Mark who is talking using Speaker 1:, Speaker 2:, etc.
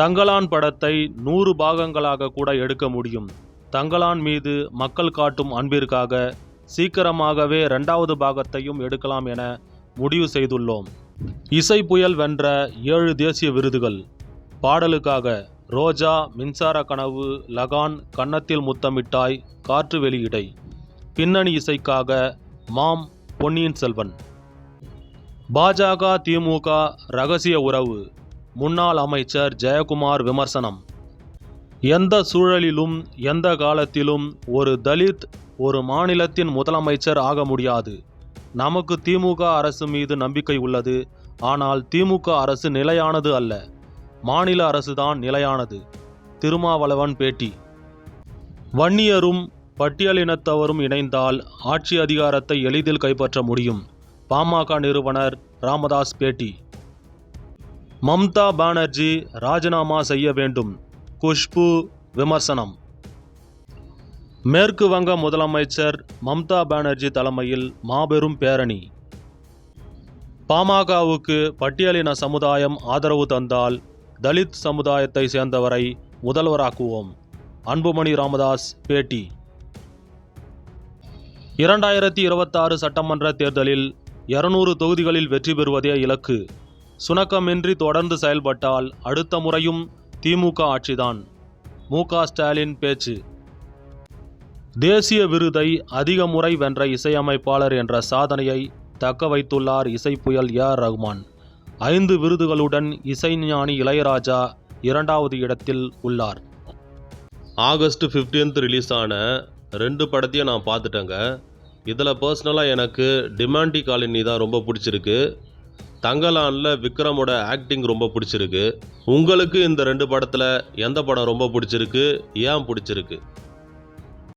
Speaker 1: தங்கலான் படத்தை நூறு பாகங்களாக கூட எடுக்க முடியும். தங்கலான் மீது மக்கள் காட்டும் அன்பிற்காக சீக்கிரமாகவே ரெண்டாவது பாகத்தையும் எடுக்கலாம் என முடிவு செய்துள்ளோம். இசை புயல் வென்ற ஏழு தேசிய விருதுகள். பாடலுக்காக ரோஜா மின்சார கனவு லகான் கன்னத்தில் முத்தமிட்டாய் காற்று வெளியிடை பின்னணி இசைக்காக மாம் பொன்னியின் செல்வன். பாஜக திமுக ரகசிய உறவு. முன்னாள் அமைச்சர் ஜெயக்குமார் விமர்சனம். எந்த சூழலிலும் எந்த காலத்திலும் ஒரு தலித் ஒரு மாநிலத்தின் முதலமைச்சர் ஆக முடியாது. நமக்கு திமுக அரசு மீது நம்பிக்கை உள்ளது. ஆனால் திமுக அரசு நிலையானது அல்ல. மாநில அரசுதான் நிலையானது. திருமாவளவன் பேட்டி வன்னியரும் பட்டியலினத்தவரும் இணைந்தால் ஆட்சி அதிகாரத்தை எளிதில் கைப்பற்ற முடியும். பாமக நிறுவனர் ராமதாஸ் பேட்டி. மம்தா பானர்ஜி ராஜினாமா செய்ய வேண்டும். குஷ்பு விமர்சனம். மேற்கு வங்க முதலமைச்சர் மம்தா பானர்ஜி தலைமையில் மாபெரும் பேரணி. பாமகவுக்கு பட்டியலின சமுதாயம் ஆதரவு தந்தால் தலித் சமுதாயத்தை சேர்ந்தவரை முதல்வராக்குவோம். அன்புமணி ராமதாஸ் பேட்டி. இரண்டாயிரத்தி இருபத்தாறு சட்டமன்ற தேர்தலில் இருநூறு தொகுதிகளில் வெற்றி பெறுவதே இலக்கு. சுணக்கமின்றி தொடர்ந்து செயல்பட்டால் அடுத்த முறையும் திமுக ஆட்சிதான். மு. க. ஸ்டாலின் பேச்சு. தேசிய விருதை அதிக முறை வென்ற இசையமைப்பாளர் என்ற சாதனையை தக்க வைத்துள்ளார் இசைப்புயல் ஏஆர் ரகுமான். ரஹ்மான் ஐந்து விருதுகளுடன் இசைஞானி இளையராஜா இரண்டாவது இடத்தில் உள்ளார்.
Speaker 2: ஆகஸ்ட் 15th ரிலீஸ் ஆன ரெண்டு படத்தையும் நான் பார்த்துட்டேங்க. இதில் பர்சனலாக எனக்கு டிமாண்டி காலனி தான் ரொம்ப பிடிச்சிருக்கு. தங்கலானில் விக்ரமோட ஆக்டிங் ரொம்ப பிடிச்சிருக்கு. உங்களுக்கு இந்த ரெண்டு படத்தில் எந்த படம் ரொம்ப பிடிச்சிருக்கு? ஏன் பிடிச்சிருக்கு?